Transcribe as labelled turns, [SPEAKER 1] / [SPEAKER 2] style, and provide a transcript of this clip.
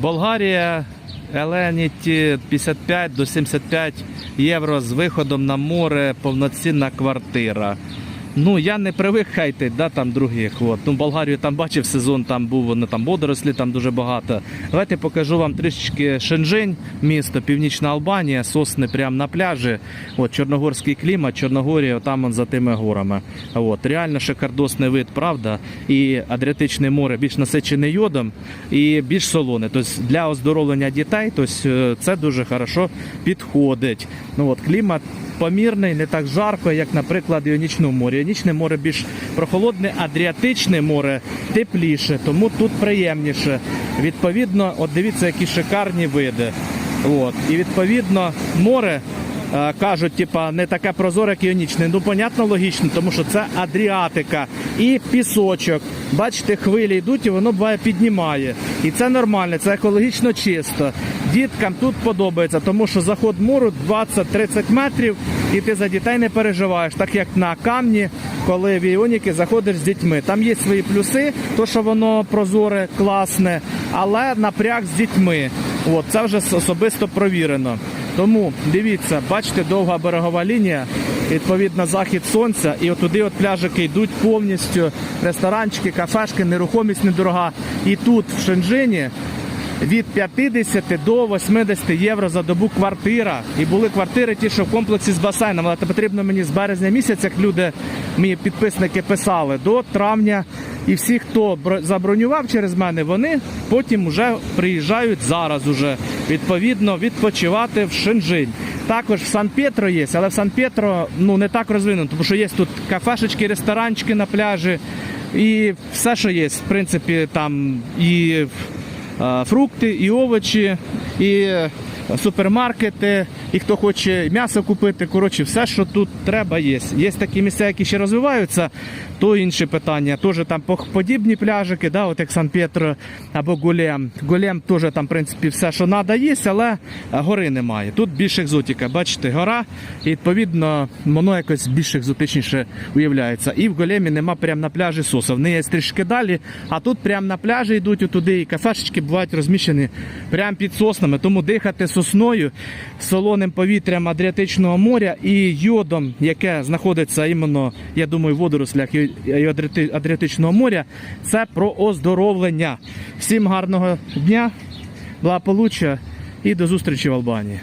[SPEAKER 1] Болгарія, Еленіті 55 до 75 євро з виходом на море, повноцінна квартира. Ну, я не привик хейтить, да, там других. От. Ну, Болгарію там бачив сезон, там був вони там водорослі, там дуже багато. Давайте покажу вам трішечки Шенжень, місто, Північна Албанія, сосни прямо на пляжі. От, Чорногорський клімат, Чорногорія, там за тими горами. От, реально шикардосний вид, правда. І Адріатичне море більш насичене йодом і більш солоне. Тобто для оздоровлення дітей тобто, це дуже хорошо підходить. Ну, от, клімат помірний, не так жарко, як, наприклад, Іонічне море. Іонічне море більш прохолодне, Адріатичне море тепліше, тому тут приємніше. Відповідно, от дивіться, які шикарні види. От. І відповідно море. е, Кажуть, типа не таке прозоре, як іонічне. Ну, понятно, логічно, тому що це Адріатика і пісочок. Бачите, хвилі йдуть і воно буває піднімає. І це нормально, це екологічно чисто. Діткам тут подобається, тому що заход мору 20-30 метрів, і ти за дітей не переживаєш, так як на камні, коли в Іоніки заходиш з дітьми. Там є свої плюси, то що воно прозоре, класне, але напряг з дітьми. От, це вже особисто провірено. Тому дивіться, бачите, довга берегова лінія, відповідно, захід сонця, і отуди от пляжики йдуть повністю. Ресторанчики, кафешки, нерухомість недорога. І тут, в Шенжині, від 50 до 80 євро за добу квартира. І були квартири ті, що в комплексі з басейном. Але це потрібно мені з березня місяця, як люди, мої підписники писали, до травня. І всі, хто бро- забронював через мене, вони потім вже приїжджають зараз уже відповідно відпочивати в Шенжинь. Також в Сан-Петро є, але в Сан-Петро ну не так розвинено, тому що є тут кафешечки, ресторанчики на пляжі і все, що є, в принципі, там і фрукти, і овочі, і е, супермаркети, і хто хоче м'ясо купити. Коротше, все, що тут треба, є. Є такі місця, які ще розвиваються, то інше питання. Теж там подібні пляжики, да, от як Сан-Петро або Гулем. Гулем теж там, в принципі, все, що треба, є, але гори немає. Тут більш екзотика. Бачите, гора, і відповідно воно якось більш екзотичніше уявляється. І в Големі нема прямо на пляжі соса. Вони є трішки далі, а тут прямо на пляжі йдуть отуди, і кафешечки бувають розміщені прямо під соснами. Тому дихати сосною, солоним повітрям Адріатичного моря і йодом, яке знаходиться іменно, я думаю, в водорослях Адріатичного моря, це про оздоровлення. Всім гарного дня, благополуччя і до зустрічі в Албанії.